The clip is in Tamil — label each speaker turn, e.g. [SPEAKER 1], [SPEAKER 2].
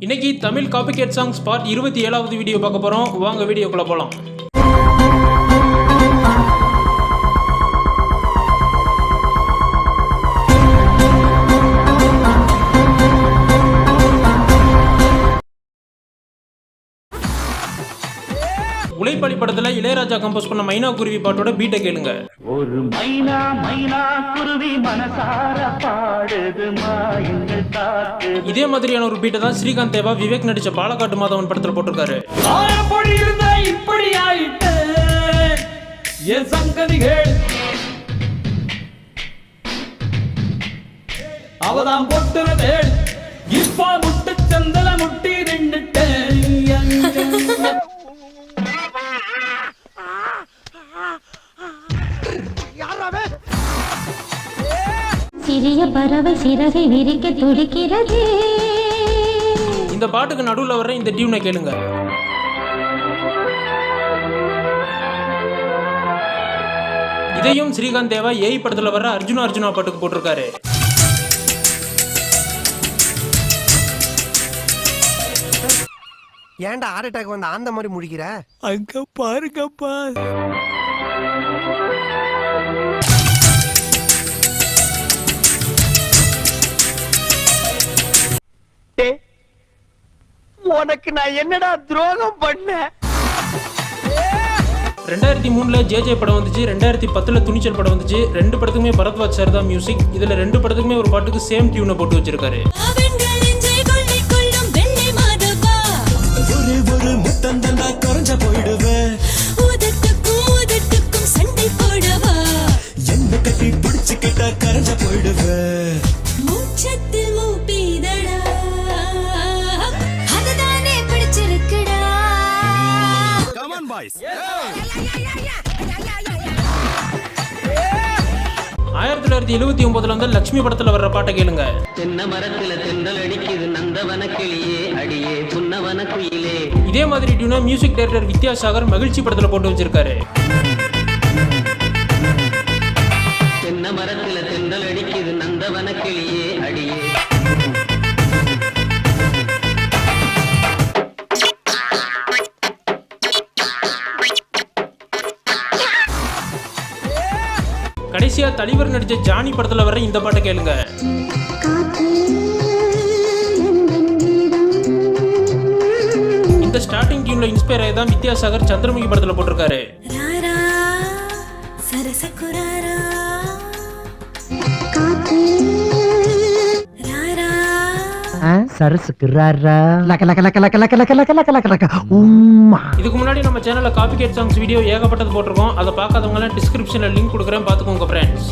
[SPEAKER 1] இன்னைக்கு Tamil copy cat songs part இருபத்தி ஏழாவது வீடியோ பார்க்க போகிறோம் வாங்க வீடியோக்குள்ளே போகலாம் உழைப்பாளி படத்தில் இளையராஜா கம்போஸ் பண்ண மைனா குருவி பாட்டோட பீட்டை கேளுங்க.
[SPEAKER 2] ஒரு மைனா மைனா குருவி மனசார பாடுது மாயங்கள் காத்து
[SPEAKER 1] இதே மாதிரியான ஒரு பீட்டை தான் ஸ்ரீகாந்த் தேவா விவேக் நடிச்ச பாலக்காட்டு மாதவன் படத்தில் போட்டிருக்காரு.
[SPEAKER 3] இப்படி ஆயிட்டு என் சங்கதிகள். அவதான் பொட்டுறது இப்ப முட்டு சந்தல முட்டி
[SPEAKER 4] சிறிய பறவை சிறகை விரிக்க துடிக்கிறதே.
[SPEAKER 1] இந்த பாட்டுக்கு நடுவில் வர்ற இந்த டியூனை கேளுங்க. இதையும் ஸ்ரீகாந்த் தேவா ஏய் படத்தில் வர்ற அர்ஜுனா அர்ஜுனா பாட்டுக்கு போட்டிருக்காரு.
[SPEAKER 5] ஏன்டா ஹார்ட் அட்டாக் வந்து அந்த மாதிரி முடிக்கிற
[SPEAKER 3] அங்க பாருங்கப்பா.
[SPEAKER 5] உனக்கு நான் என்னடா துரோகம் பண்ணேன்
[SPEAKER 1] ரெண்டாயிரத்தி மூணுல ஜேஜே படம் வந்துச்சு. ரெண்டாயிரத்தி பத்துல துணிச்சல் படம் வந்துச்சு. ரெண்டு படத்துக்குமே பரத்வாஜ் சார் தான் மியூசிக் இதுல ரெண்டு படத்துக்குமே ஒரு பாட்டுக்கு சேம் டியூனை போட்டு வச்சிருக்காரு.
[SPEAKER 6] கட்டி பிடிச்சுக்கிட்டா கரைஞ்ச போயிடுவேன்
[SPEAKER 4] மூச்சத்தில் மூப்பீதடா
[SPEAKER 1] ஆயிரத்தி தொள்ளாயிரத்தி எழுபத்தி ஒன்பதுல வந்து லட்சுமி படத்துல வர்ற பாட்டை கேளுங்க.
[SPEAKER 7] தென்னை மரத்துல தென்றல் அடிக்குது நந்தவன கிளியே அடியே புன்னவன குயிலே.
[SPEAKER 1] இதே மாதிரி டியூனை மியூசிக் டைரக்டர் வித்யாசாகர் மகிழ்ச்சி படத்துல போட்டு வச்சிருக்காரு.
[SPEAKER 7] தென்னை மரத்துல தென்றல் அடிக்குது நந்தவன கிளியே
[SPEAKER 1] கடைசியா தலைவர் நடிச்ச ஜானி படத்துல வர இந்த பாட்டை கேளுங்க. இந்த ஸ்டார்டிங் டியூன்ல இன்ஸ்பயர் ஆகி தான் வித்யாசாகர் சந்திரமுகி படத்துல போட்டிருக்காரு.
[SPEAKER 4] ராரா
[SPEAKER 5] சரசுக்கு ராரா. லக்க லக்க லக்க லக்க லக்க லக்க லக்க லக்க லக்க லக்க உம்மா.
[SPEAKER 1] இதுக்கு முன்னாடி நம்ம சேனல்ல காப்பி கேட் சாங்ஸ் வீடியோ ஏகப்பட்டது போட்டிருக்கோம். அதை பார்க்காதவங்க டிஸ்கிரிப்ஷன்ல லிங்க் கொடுக்குறேன். பார்த்துக்கோங்க ஃப்ரெண்ட்ஸ்